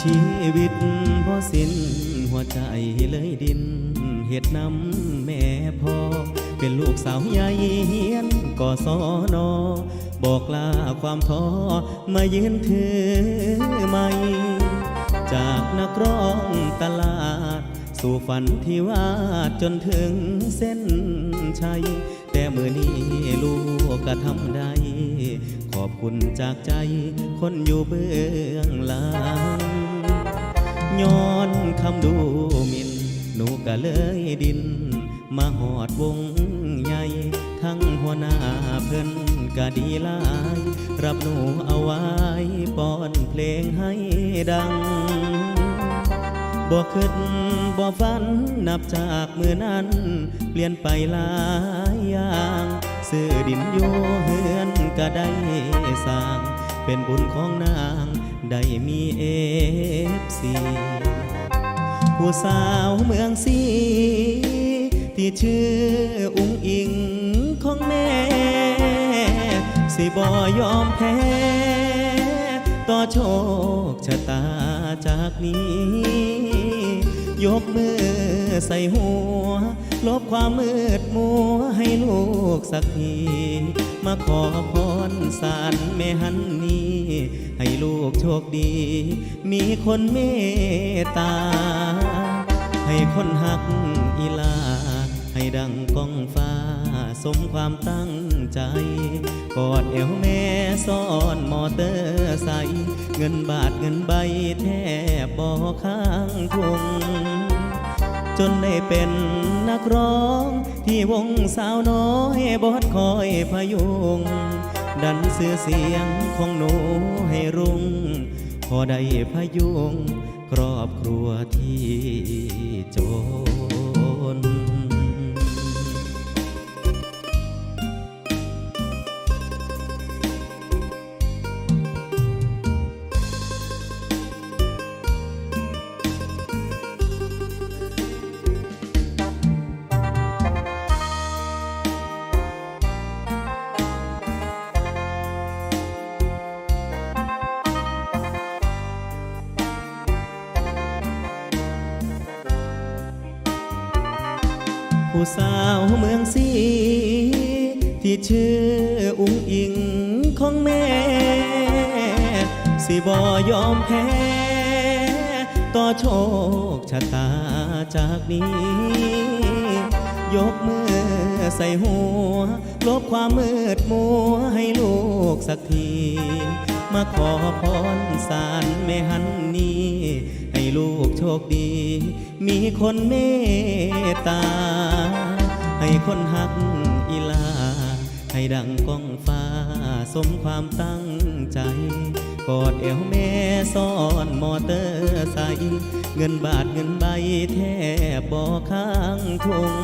ชีวิตบ่สิ้นหัวใจเลยดินเหตุน้ำแม่พ่อ เป็นลูกสาวใหญ่เฮียนก่อสอนอบอกลาความท้อมายืนถือไม่จากนักร้องตลาด สู่ฝันที่วาดจนถึงเส้นชัย แต่มือนี้ลูกก็ทำได้ ขอบคุณจากใจคนอยู่เบื้องหลัง ย้อนคำดูหมินหนูก็เลยดิน มาหอดวงใหญ่ ทั้งหัวหน้าเพิ่นก็ดีลาย รับหนูเอาไว้ป้อนเพลงให้ดังบ่คิดบ่ฝันนับจากมือนั้น เปลี่ยนไปหลายอย่างซื้อดินอยู่เฮือนก็ได้สร้าง เป็นบุญของนาง ได้มีเอฟซีผู้สาวเมืองสี ที่ชื่ออุ้งอิงของแม่ สิบอยอมแพ้ ต่อโชคชะตาจากนี้ ยกมือใส่หัว ลบความมืดมัวให้ลูกสักที มาขอพรสารแม่ฮันนี้ ให้ลูกโชคดี มีคนเมตตา ให้คนหักอีลา ให้ดังก้องฟ้า สมความตั้งใจ กอดเอวแม่ซ่อนมอเตอร์ใสเงินบาทเงินใบแทบบ่อข้างทุงจนได้เป็นนักร้อง ที่วงสาวน้อยบอดคอยพยุง ดันเสื้อเสียงของหนูให้รุ่ง พอได้พยุง ครอบครัวที่จน ผู้สาวเมืองสีที่ชื่ออุ้งอิงของแม่ สิบอยอมแพ้ ต่อโชคชะตาจากนี้ ยกมือใส่หัว ลบความมืดมัวให้ลูกสักที มาขอพรสารแม่ฮันนี้ ลูกโชคดี มีคนเมตตา ให้คนหักอีลา ให้ดังก้องฟ้า สมความตั้งใจ กอดเอวแม่ซ่อนมอเตอร์ใสค์เงินบาทเงินใบแทบบ่ข้างทุง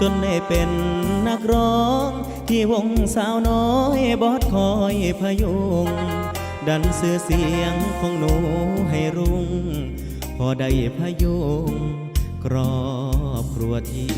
จนได้เป็นนักร้อง ที่วงสาวน้อยบอดคอยพยุง ดันเสื้อเสียงของหนูให้รุ่ง พอได้พยุงครอบครัวที่